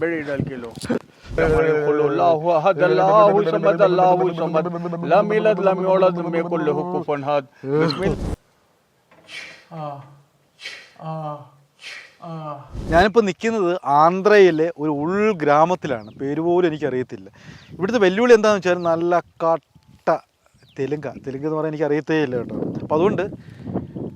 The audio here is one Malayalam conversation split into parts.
बेड़ी डाल के लो अल्लाहु अहद अल्लाहु समद अल्लाहु समद लम यलद लम यूलद लम यकुल लहु कुफुवन अहद बिस्मिल्लाह ഞാനിപ്പോൾ നിൽക്കുന്നത് ആന്ധ്രയിലെ ഒരു ഉൾഗ്രാമത്തിലാണ് പേര് പോലും എനിക്കറിയത്തില്ല ഇവിടുത്തെ വെല്ലുവിളി എന്താണെന്ന് വെച്ചാൽ നല്ല കട്ട തെലുങ്ക തെലുങ്ക് എന്ന് പറയാൻ എനിക്ക് അറിയത്തേ ഇല്ല കേട്ടോ അപ്പോൾ അതുകൊണ്ട്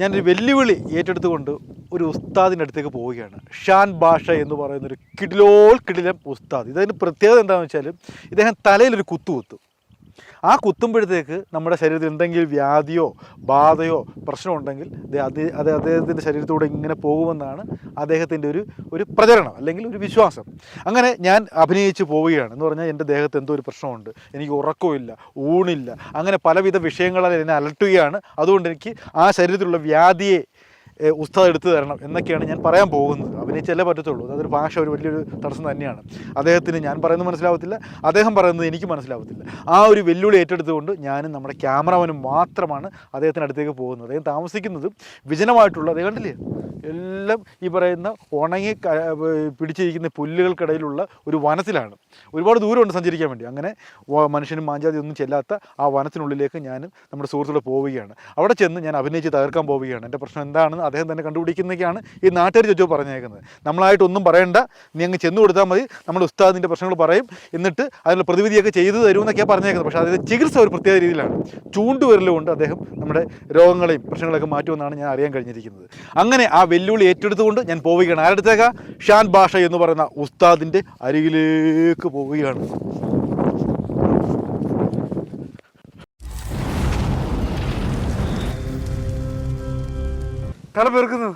ഞാനൊരു വെല്ലുവിളി ഏറ്റെടുത്തുകൊണ്ട് ഒരു ഉസ്താദിന്റെ അടുത്തേക്ക് പോവുകയാണ്. ഷാൻ ഭാഷ എന്ന് പറയുന്ന ഒരു കിടിലോൾ കിടിലം ഉസ്താദ്. ഇതിന് പ്രത്യേകത എന്താണെന്ന് വെച്ചാൽ ഇദ്ദേഹം തലയിലൊരു കുത്തു കുത്തും. ആ കുത്തുമ്പോഴത്തേക്ക് നമ്മുടെ ശരീരത്തിൽ എന്തെങ്കിലും വ്യാധിയോ ബാധയോ പ്രശ്നമുണ്ടെങ്കിൽ അത് അത് അദ്ദേഹത്തിന്റെ ശരീരത്തൂടെ ഇങ്ങനെ പോകുമെന്നാണ് അദ്ദേഹത്തിന്റെ ഒരു ഒരു പ്രചരണം അല്ലെങ്കിൽ ഒരു വിശ്വാസം. അങ്ങനെ ഞാൻ അഭിനയിച്ച് പോവുകയാണ്. എന്ന് പറഞ്ഞാൽ എന്റെ ദേഹത്ത് എന്തോ ഒരു പ്രശ്നമുണ്ട്. എനിക്ക് ഉറക്കമില്ല ഊണില്ല. അങ്ങനെ പലവിധ വിഷയങ്ങളാൽ എന്നെ അലട്ടുകയാണ്. അതുകൊണ്ട് എനിക്ക് ആ ശരീരത്തിലുള്ള വ്യാധിയെ ഉസ്താദ് എടുത്തു തരണം എന്നൊക്കെയാണ് ഞാൻ പറയാൻ പോകുന്നത്. അഭിനയിച്ചല്ലേ പറ്റത്തുള്ളൂ. അതൊരു ഭാഷ ഒരു വലിയൊരു തടസ്സം തന്നെയാണ്. അദ്ദേഹത്തിന് ഞാൻ പറയുന്നത് മനസ്സിലാവത്തില്ല. അദ്ദേഹം പറയുന്നത് എനിക്ക് മനസ്സിലാവത്തില്ല. ആ ഒരു വെല്ലുവിളി ഏറ്റെടുത്തുകൊണ്ട് ഞാനും നമ്മുടെ ക്യാമറമാനും മാത്രമാണ് അദ്ദേഹത്തിന്റെ അടുത്തേക്ക് പോകുന്നത്. അദ്ദേഹം താമസിക്കുന്നത് വിജനമായിട്ടുള്ള അദ്ദേഹം കണ്ടില്ലേ? എല്ലാം ഈ പറയുന്ന ഉണങ്ങി പിടിച്ചിരിക്കുന്ന പുല്ലുകൾക്കിടയിലുള്ള ഒരു വനത്തിലാണ്. ഒരുപാട് ദൂരമുണ്ട് സഞ്ചരിക്കാൻ വേണ്ടി. അങ്ങനെ മനുഷ്യനും മാഞ്ചാതി ഒന്നും ചെല്ലാത്ത ആ വനത്തിനുള്ളിലേക്ക് ഞാനും നമ്മുടെ സുഹൃത്തുക്കളെ പോവുകയാണ്. അവിടെ ചെന്ന് ഞാൻ അഭിനയിച്ച് തകർക്കാൻ പോവുകയാണ്. എന്റെ പ്രശ്നം എന്താണെന്ന് അദ്ദേഹം തന്നെ കണ്ടുപിടിക്കുന്നതൊക്കെയാണ് ഈ നാട്ടുകാർ ചോദിച്ചു പറഞ്ഞേക്കുന്നത്. നമ്മളായിട്ടൊന്നും പറയണ്ട. നീ അങ്ങ് ചെന്ന് കൊടുത്താൽ മതി. നമ്മൾ ഉസ്താദിന്റെ പ്രശ്നങ്ങൾ പറയും. എന്നിട്ട് അതിനുള്ള പ്രതിവിധിയൊക്കെ ചെയ്തു തരുമെന്നൊക്കെയാണ് പറഞ്ഞേക്കുന്നത്. പക്ഷേ അതിന്റെ ചികിത്സ ഒരു പ്രത്യേക രീതിയിലാണ്. ചൂണ്ടുവിരലുകൊണ്ട് അദ്ദേഹം നമ്മുടെ രോഗങ്ങളെയും പ്രശ്നങ്ങളൊക്കെ മാറ്റുമെന്നാണ് ഞാൻ അറിയാൻ കഴിഞ്ഞിരിക്കുന്നത്. അങ്ങനെ ആ വെല്ലുവിളി ഏറ്റെടുത്തുകൊണ്ട് ഞാൻ പോവുകയാണ്. ആരുടെ ഷാൻ ഭാഷ എന്ന് പറയുന്ന ഉസ്താദിന്റെ അരികിലേക്ക് പോവുകയാണ്. തല പെറുക്കുന്നു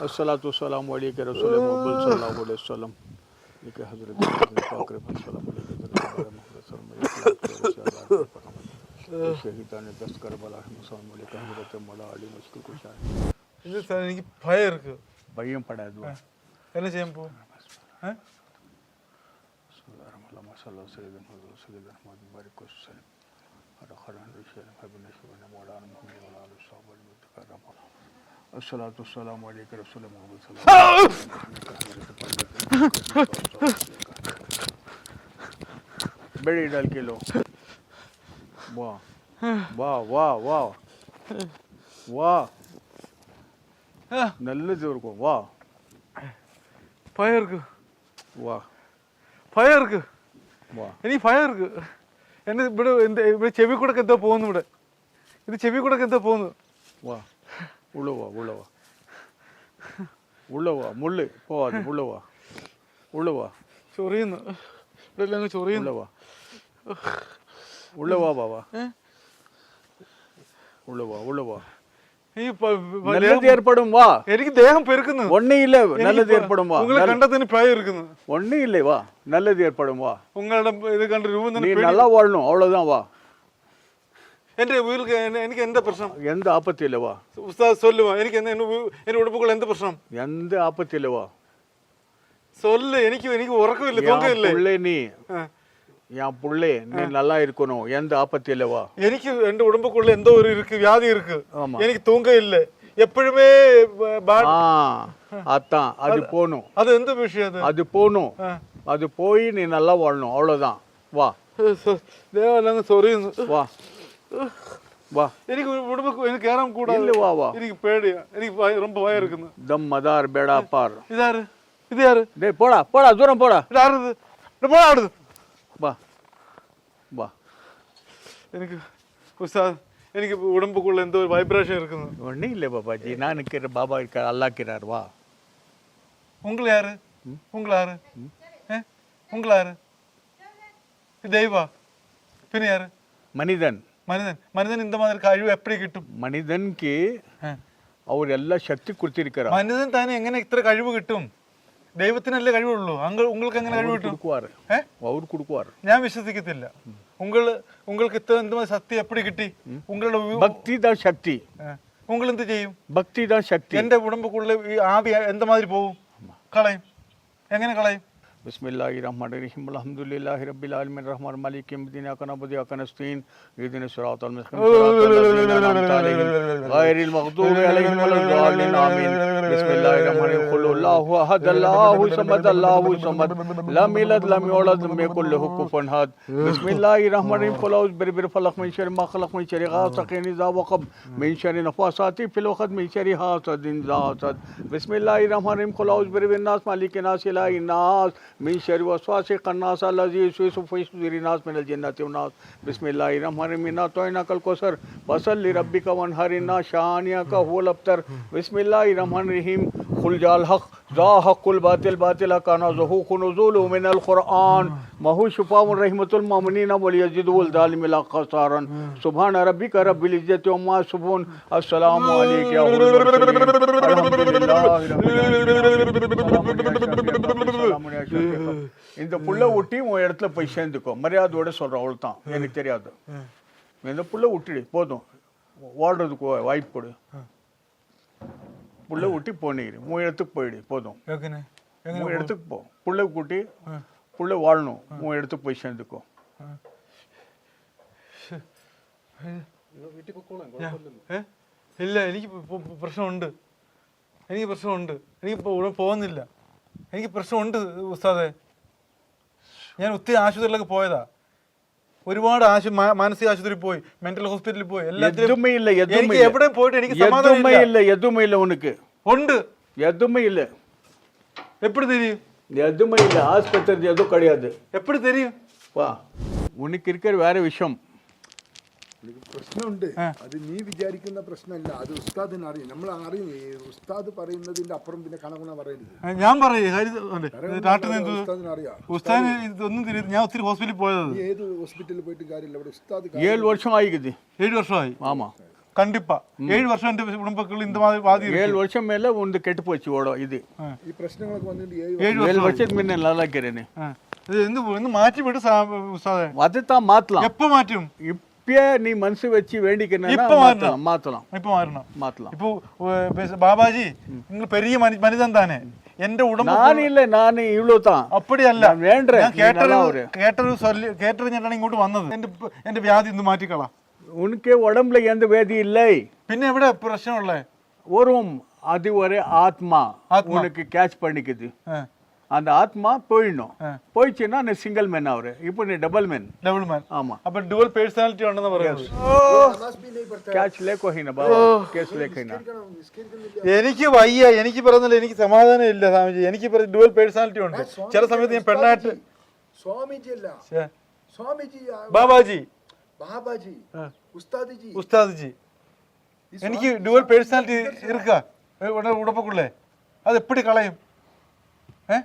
السلام والسلام علیکہ رسول مقبول صلی اللہ علیہ وسلم کہ حضرت پاک رب السلام علیکہ شہیدان دست کربلا السلام علیکہ حضرت مولا علی مشکل کو شاہ ഇത് എനിക്ക് ഭയം ഇരിക്കും ഭയം പെടാതെ എന്നാ ചെയ്യാൻ പോകും ഏഹ് صلى سيدنا محمد وسلم بارك وسلم حضرت خير الرسول محمد مولانا محمد അസ്സലാത്തു വസ്സലാം വലൈക്കും റസൂല മുഹമ്മദ് ബड़ी डाल के വാ വാ വാ वाह വാ നല്ല ചോർക്കും വാ ഫയർക്ക് വാ ഫയർക്ക് വാ ഇനി ഫയർക്ക് എന്നെ ഇവിടെ എന്റെ ഇവിടെ ചെവി കൂടെ എന്താ പോകുന്നു ഇവിടെ. ഇത് ചെവി കൂടെ എന്താ പോകുന്നു. വാ உள்ள வா உள்ள வா உள்ள வா முள்ளு போவாது உள்ள வா உள்ள வா ചൊറിയുന്നു ഇവിടെ എല്ലാം അങ്ങ് உள்ள ചൊറിയുന്നു வா உள்ள வா பாபா உள்ள வா உள்ள வா ഈ പ- പ- நல்லது ദേഹം- ஏற்படும் வா എനിക്ക് ദേഹം പെരുക്കുന്നു ஒண்ணு இல்ல എനിക്ക് நல்லது പ- ஏற்படும் வா ഉങ്ങളെ കണ്ടതിന് ഭയം ഇരിക്കുന്നു ஒண்ணு இல்லை வா நல்லது ஏற்படும் வா ഉങ്ങളുടെ ഇത് കണ്ട് രൂപം நீ തന്നെ പേടി- நல்லா வாழணும் அவ்வளவுதான் வா എൻ്റെ വീട്ടിൽ എനിക്ക് എന്താ പ്രശ്നം? എന്ത് ആപ്പത്തില്ലവാ ഉസ്താദ് സൊല്ലുവാ. എനിക്ക് എന്താ എൻ്റെ ഉടുപ്പുകൾ എന്ത് പ്രശ്നം? എന്ത് ആപ്പത്തില്ലവാ சொல்லு எனக்கு எனக்கு உறக்கம் இல்லை தூக்கம் இல்லை பிள்ளை நீ என் பிள்ளை நீ நல்லா இருக்கணும் எந்த ஆபத்தி இல்லவா எனக்கு எந்த உடம்புக்குள்ள எந்த ஒரு இருக்கு வியாதி இருக்கு எனக்கு தூங்க இல்லை எப்பழுமே அதான் அது போகணும் அது எந்த விஷயம் அது போகணும் அது போய் நீ நல்லா வாழணும் அவ்வளோதான் வா தேவா நாங்கள் சொரி வா வா എനിക്ക് ഉടുമ്പ് എനിക്ക് കയറാൻ കൂടാ ഇല്ല, വാ, വാ. എനിക്ക് പേടിയാ എനിക്ക് ഭയ- ரொம்ப ഭയം ഇരിക്കുന്നു தம் மதார் பேடா பார் ഇതാര് ഇത് யாரு டேய் போடா போடா தூரம் போடா ഇതാരത് ഇത് പോടാ അവിടുന്ന് வா வா എനിക്ക് ഉസ്താദ് എനിക്ക് ഉടമ്പുക്കുള്ള എന്തോ ഒരു വൈബ്രേഷൻ ഇരിക്കുന്നു ஒன்றும் இல்லை பாபாஜி நான் இருக்கிற பாபா இருக்கார் அல்லா இருக்கிறார் வா உங்களை யாரு உங்களை யாரு ஏ உங்களை யாரு இது தெய்வா பின்ன யாரு மனிதன் மனிதன் மனிதன் இந்த மாதிரி കഴിവ് എപ്പടി കിട്ടും மனிதனுக்கு ഏ. அவர் எல்லா சக்தி கொடுத்திருக்கிறார் മനിതൻ തന്നെ എങ്ങനെ ഇത്ര കഴിവ് കിട്ടും ദൈവത്തിനല്ലേ കഴിവുള്ളൂ അങ്കൾ உங்களுக்கு എങ്ങനെ കഴിവ് കിട്ടും கொடுக்குவார் ഏ அவர் கொடுக்குவார் ഞാൻ വിശ്വസിക്കത്തില്ല ഉങ്ങൾ உங்களுக்கு ഇത്ര എന്ത് സത്യം എപ്പടി കിട്ടി ഉങ്ങളുടെ ഉ- பக்தி தான் சக்தி ഏ. ഉങ്ങൾ എന്ത് ചെയ്യും பக்தி தான் சக்தி എന്റെ ഉടമ്പുക്കുള്ള ഈ ആവി എന്ത് മാതിരി പോവും കളയും എങ്ങനെ കളയും بسم اللہ الرحمن الرحیم الحمد للہ رب العالمین، الرحمن مالک مدین اکنا بدی اکنا سین یدین صراط المستقیم غیر المغضوب علیہم ولا آمین. بسم اللہ الرحمن الرحیم، قل اللہ احد، اللہ سمد اللہ سمد لم یلد، لم یولد، لم یکن له کفوا احد. بسم اللہ الرحمن الرحیم، قل اعوذ برب الفلق من شر ما خلق، من شر غاسق اذا وقب، من شر نفاثات فی الوقت من شر حاسد اذا حسد بسم اللہ الرحمن الرحیم، قل اعوذ برب الناس، مالک الناس، الہ الناس. من شر وسواس الناس الذي يوسوس في صدور الناس من الجنة والناس. بسم الله الرحمن الرحيم. إنا أعطيناك الكوثر فصل لربك وانحر إن شانئك هو الأبتر. بسم الله الرحمن الرحيم. قل جاء الحق. ذا حق الباطل. باطل كان زهوق نزول من القرآن. ما هو شفاء رحمة المؤمنين وليزيد الظالم لا خسارا. سبحان ربك رب العزة عما يصفون. السلام عليك يا أولي المرسلين. الحمد لله رب العالمين. இந்த புள்ள ஒட்டி உன் இடத்துல போய் சேர்ந்துக்கோ மரியாதையோட சொல்றேன் அவ்வளோ தான் எனக்கு தெரியாது இந்த புள்ள விட்டுடு போதும் ஓடுறதுக்கு வா- வாய்ப்பு கொடு புள்ள விட்டு போனீங்க உன் இடத்துக்கு போயிடு போதும் എങ്ങനെ உன் இடத்துக்கு போ புள்ள கூட்டி புள்ள வாழணும் உன் இடத்துக்கு போய் சேர்ந்துக்கோ ഏ? ഇല്ല എനിക്ക് ഇപ്പൊ- ഇപ്പൊ- ഇപ്പൊ പ്രശ്നമുണ്ട് എനിക്ക് പ്രശ്നമുണ്ട് എനിക്കിപ്പോൾ ഇവിടെ പോകുന്നില്ല എനിക്ക് പ്രശ്നമുണ്ട് ഉസ്താദെ ഞാൻ ഒത്തിരി ആശുപത്രിയിലൊക്കെ പോയതാ ഒരുപാട് ആശു മാ- മാനസിക ആശുപത്രിയിൽ പോയി മെന്റൽ ഹോസ്പിറ്റലിൽ പോയി എല്ലാത്തിലും எதுவுமே இல்லை எதுவுமே എനിക്ക് இல்லை. എവിടെ പോയിട്ട് എനിക്ക് സമാധാനം எதுவுமே ഇല്ല. இல்லை எதுவுமே இல்லை உனக்கு ഉണ്ട് எதுவுமே இல்லை എപ്പോഴും தெரியும் எதுவுமே இல்லை ஆஸ்பத்திரி எதுவும் கிடையாது എപ്പോഴും தெரியும் வா உனக்கு இருக்கிற வேற விஷயம் എനിക്ക് പ്രശ്നമുണ്ട്. അത് നീ വിചാരിക്കുന്ന പ്രശ്നമല്ല. അത് ഉസ്താദിന് അറിയും. നമ്മൾ അറിയുന്നു ഉസ്താദ് പറയുന്നതിന്റെ അപ്പുറം പിന്നെ കണകുണ പറയരുത്. ഞാൻ പറയുന്നത് ഞാൻ ഒത്തിരി ഹോസ്പിറ്റലിൽ പോയത് ഏത് ഹോസ്പിറ്റലിൽ പോയിട്ട് കാര്യമില്ല. ഇവിടെ ഉസ്താദ് ഏഴ് വർഷമായി ഏഴு வருஷமாயி ஆமா கண்டிப்பா ஏழு வருஷம் எந்த குடும்பங்கள் இந்த மாதிரி பாதி ஏழு வருஷம் மேல ஒன்று கெட்டு போச்சு ഈ പ്രശ്നങ്ങളൊക്കെ ഏഴ് ஏழு வருஷத்துக்கு முன்ன ഇത് മാറ്റി വിട്ട് എപ്പോ മാറ്റും? ഇപ്പൊ இப்பயே நீ மனசு வச்சு வேண்டிக்கணும் இப்ப மாத்தலாம் மாத்தலாம் இப்ப மாறணும் மாத்தலாம் இப்போ பாபாஜி നിങ്ങൾ பெரிய மனிதன் தானே എന്റെ ഉടമ ഞാൻ ഇല്ല ഞാൻ ഇവളോ താ അപ്പടിയല്ല വേണ്ട കേട്ടൊരു കേട്ടൊരു കേട്ടറിഞ്ഞിട്ടാണ് ഇങ്ങോട്ട് വന്നത്. എന്റെ എന്റെ വ്യാധി ഇന്ന് മാറ്റിക്കളാ. ഉനക്ക് ഉടമ്പിൽ എന്ത് വേദി ഇല്ലേ? പിന്നെ എവിടെ പ്രശ്നമുള്ളേ? ഓർവും അതുവരെ ആത്മാ ഉനക്ക് ക്യാച്ച് പണിക്കുന്നത് அந்த ஆத்மா போயிடணும். போயிடுச்சுன்னா நீ சிங்கிள் மேன் அவரு. இப்போ நீ டபுள் மேன் டபுள் மேன் ஆமா. அப்ப டுவல் பர்சனாலிட்டி ஒன்னு പറയാം ക്യാച്ച് ലേക്കോഹിന കേസ് ലേക്കോഹിന എനിക്ക് വയ്യ എനിക്ക് പറയുന്നില്ല എനിക്ക് സമാധാനം ഇല്ല സ്വാമിജി എനിക്ക് ഡുവൽ പേഴ്സണാലിറ്റി ഉണ്ട് ചില സമയത്ത് ഞാൻ പെണ്ണായിട്ട് സ്വാമിജി അല്ല സ്വാമിജി ബാബാജി ബാബാജി ഉസ്താദിജി ഉസ്താദിജി എനിക്ക് ഡുവൽ പേഴ്സണാലിറ്റി ഇരിക്കുക ഉടമ്പക്കുള്ളേ അത് എപ്പിടി കളയും ഏഹ്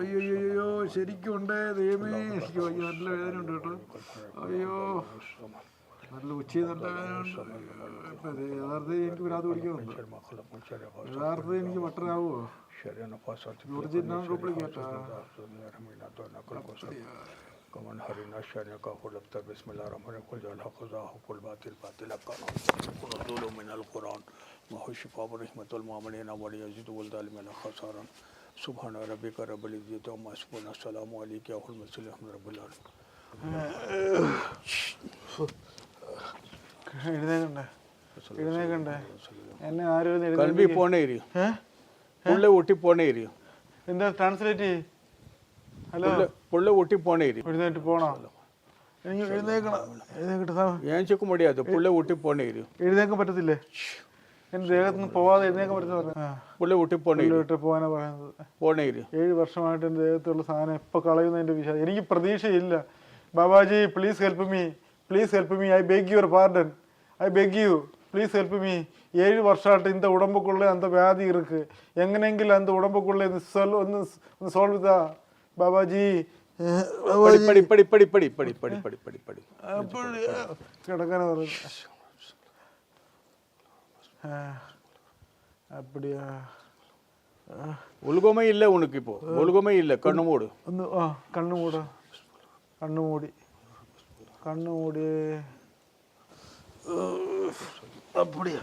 അയ്യോ ശരിക്കും ഉണ്ട് ദൈവമേ അയ്യോ നല്ല വേദന ഉണ്ട് കേട്ടോ. അയ്യോ നല്ല ഉച്ച നല്ല വേദന യഥാർത്ഥത്തിൽ എനിക്ക് വരാതെ പിടിക്കുന്നുണ്ട് യഥാർത്ഥത്തിൽ എനിക്ക് മട്ടനാവോ ഒറിജിനൽ കേട്ടോ. कमन हरिना शर्य का खुलफ्तर बसमिल्लाकुरान महशिफ़ाब रहमतुलमामिन वलीज़ुलदालखसारन सुबहान रबी का रबल मसबूनसलम റബ്ബുലാലും കൽബി പോണേ ഇരിക്കും ഉള്ളിൽ ഊട്ടി പോണേ ഇരിക്കും എന്താ ട്രാൻസ്ലേറ്റ് ചെയ്യും ഹലോ புள்ள புள்ள ஒட்டி போனே இரு എഴുന്നേറ്റ് പോണോ എനിക്ക് എഴുന്നേക്കണം എഴുന്നേക്കട്ടെ സാ ஏஞ்சிக்க முடியாது புள்ள ஒட்டி போனே இரு എഴുന്നേക്കാൻ പറ്റത്തില്ലേ എൻ്റെ ദേഹത്ത് നിന്ന് പോവാതെ എഴുന്നേക്കാൻ പറ്റുന്ന புள்ள ஒட்டி போனே இரு വിട്ട് പോകാനാ പറയുന്നത് போனே இரு ഏഴ് വർഷമായിട്ട് എൻ്റെ ദേഹത്തുള്ള സാധനം എപ്പോൾ കളയുന്ന എൻ്റെ വിശ്വാസം എനിക്ക് പ്രതീക്ഷയില്ല Babaji please help me please help me I beg your pardon I beg you please help me ஏழு வருஷாட்டு இந்த உடம்புக்குள்ளே அந்த வியாதி இருக்கு எங்கனெங்கில் அந்த உடம்புக்குள்ளே இது சொல் ஒன்று ஒன்று बाबा जी बाबा जी पड़ी पड़ी पड़ी पड़ी पड़ी पड़ी पड़ी पड़ी पड़ी கடகன வருது அப்படியா? ஒழுகமே இல்லை உனக்கு இப்போ. ஒழுகமே இல்லை. கண்ணு மூடு. கண்ணு மூடு. கண்ணு மூடி. கண்ணு மூடி. அப்படியா?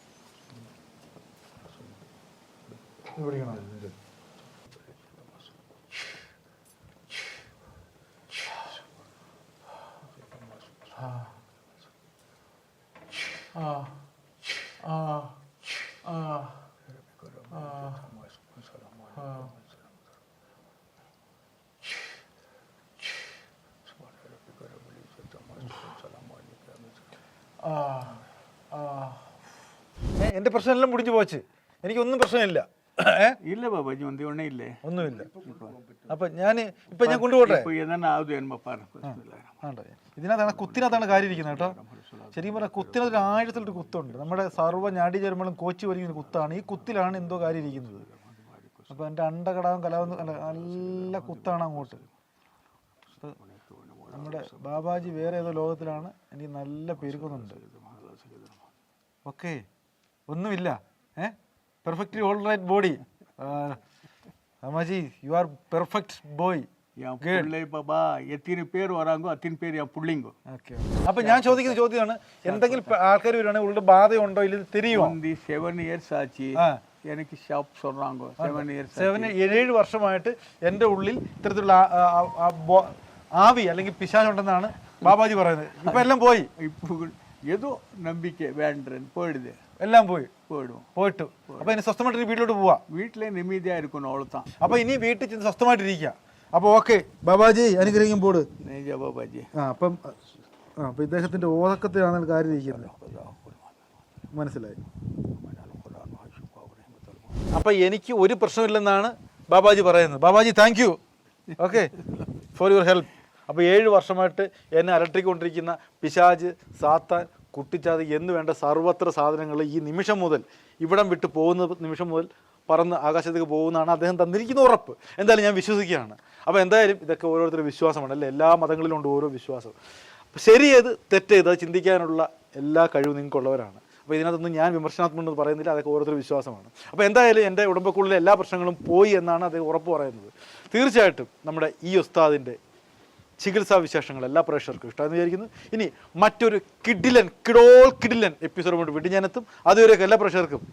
എന്റെ പ്രശ്നമെല്ലാം മുടിഞ്ഞു പോച്ച്. എനിക്കൊന്നും പ്രശ്നമില്ല. ഇല്ല ബാബാ ജോന്തി ഒന്നേ ഇല്ലേ? ഒന്നുമില്ല. അപ്പൊ ഞാൻ ഇപ്പൊ ഞാൻ കൊണ്ടുപോട്ടെ? ഇതിനകത്താണ് കുത്തിനകത്താണ് കാര്യം ഇരിക്കുന്നത് കേട്ടോ. ശരിക്കും പറഞ്ഞാൽ കുത്തിനകത്ത് ഒരു ആഴത്തിലൊരു കുത്തുണ്ട്. നമ്മുടെ സർവ ഞാടി ചേരുമ്പോഴും കോച്ചി വരിക കുത്താണ്. ഈ കുത്തിലാണ് എന്തോ കാര്യം ഇരിക്കുന്നത്. അപ്പൊ എന്റെ അണ്ടകടാവും കലാവും നല്ല കുത്താണ് അങ്ങോട്ട്. നമ്മുടെ ബാബാജി വേറെ ഏതോ ലോകത്തിലാണ് എനിക്ക് നല്ല പെരുക്കുന്നുണ്ട്. ഓക്കെ. ഒന്നുമില്ല. ഏഹ് perfectly all right body Ammaji you are perfect boy என் பிள்ளை பாபா எத்தனை பேர் வராங்கோ அத்தனை பேர் என் பிள்ளைங்கோ ഓക്കെ അപ്പൊ ഞാൻ ചോദിക്കുന്ന ചോദ്യമാണ് എന്തെങ്കിലും ആൾക്കാർ വരുവാണെങ്കിൽ ഉള്ള ബാധയുണ്ടോ ഇല്ല തെരിയുമോ வந்து செவன் இயர்ஸ் ஆச்சு ആ எனக்கு ஷாப் சொல்றாங்க செவன் இயர்ஸ் സെവൻ ഏഴ് വർഷമായിട്ട് എൻ്റെ ഉള്ളിൽ ഇത്തരത്തിലുള്ള ആ- ആ- ആ ബോ- ആവി അല്ലെങ്കിൽ പിശാചുണ്ടെന്നാണ് ബാബാജി പറയുന്നത് ഇപ്പൊ എല്ലാം പോയി இப்போ ஏதோ நம்பிக்கை வேண்டேன் போயிடுது എല്ലാം പോയി போயிடும் പോയിട്ടു അപ്പൊ ഇനി സ്വസ്ഥമായിട്ട് ഇനി വീട്ടിലോട്ട് പോവാ வீட்டிலே நிம்மதியா இருக்கணும் அவ்வளோதான் അപ്പൊ ഇനി വീട്ടിൽ ചെന്ന് സ്വസ്ഥമായിട്ട് ഇരിക്കുക അപ്പൊ ഓക്കെ ബാബാജി അനുഗ്രഹിക്കും പോട് நெஞ்சா பாபாஜி ആ അപ്പം ആ അപ്പൊ ഇദ്ദേഹത്തിന്റെ ഓതക്കത്തിലാണ് കാര്യം ഇരിക്കുന്നത് മനസ്സിലായി അപ്പൊ എനിക്ക് ഒരു പ്രശ്നമില്ലെന്നാണ് ബാബാജി പറയുന്നത് Babaji thank you okay for your help അപ്പോൾ ഏഴ് വർഷമായിട്ട് എന്നെ അലട്ടിക്കൊണ്ടിരിക്കുന്ന പിശാജ് സാത്താൻ കുട്ടിച്ചാത് എന്ന് വേണ്ട സർവത്ര സാധനങ്ങൾ ഈ നിമിഷം മുതൽ ഇവിടം വിട്ട് പോകുന്ന നിമിഷം മുതൽ പറന്ന് ആകാശത്തേക്ക് പോകുന്നതാണ് അദ്ദേഹം തന്നിരിക്കുന്ന ഉറപ്പ്. എന്തായാലും ഞാൻ വിശ്വസിക്കുകയാണ്. അപ്പോൾ എന്തായാലും ഇതൊക്കെ ഓരോരുത്തരുടെ വിശ്വാസമാണ്. അല്ലേ? എല്ലാ മതങ്ങളിലും ഉണ്ട് ഓരോ വിശ്വാസം. ശരിയേത് തെറ്റേത് അത് ചിന്തിക്കാനുള്ള എല്ലാ കഴിവും നിങ്ങൾക്കുള്ളവരാണ്. അപ്പോൾ ഇതിനകത്തൊന്നും ഞാൻ വിമർശനാത്മകമെന്ന് പറയുന്നില്ല. അതൊക്കെ ഓരോരുത്തർ വിശ്വാസമാണ്. അപ്പോൾ എന്തായാലും എന്റെ ഉടമ്പക്കുള്ളിലെ എല്ലാ പ്രശ്നങ്ങളും പോയി എന്നാണ് അദ്ദേഹം ഉറപ്പ് പറയുന്നത്. തീർച്ചയായിട്ടും നമ്മുടെ ഈ ഉസ്താദിന്റെ ചികിത്സാ വിശേഷങ്ങൾ എല്ലാ പ്രേക്ഷകർക്കും ഇഷ്ടമെന്ന് വിചാരിക്കുന്നു. ഇനി മറ്റൊരു കിഡിലൻ കിഡോൾ കിഡിലൻ എപ്പിസോഡ് കൊണ്ട് വീണ്ടും ഞാനെത്തും. അതുവരെയൊക്കെ എല്ലാ പ്രേക്ഷകർക്കും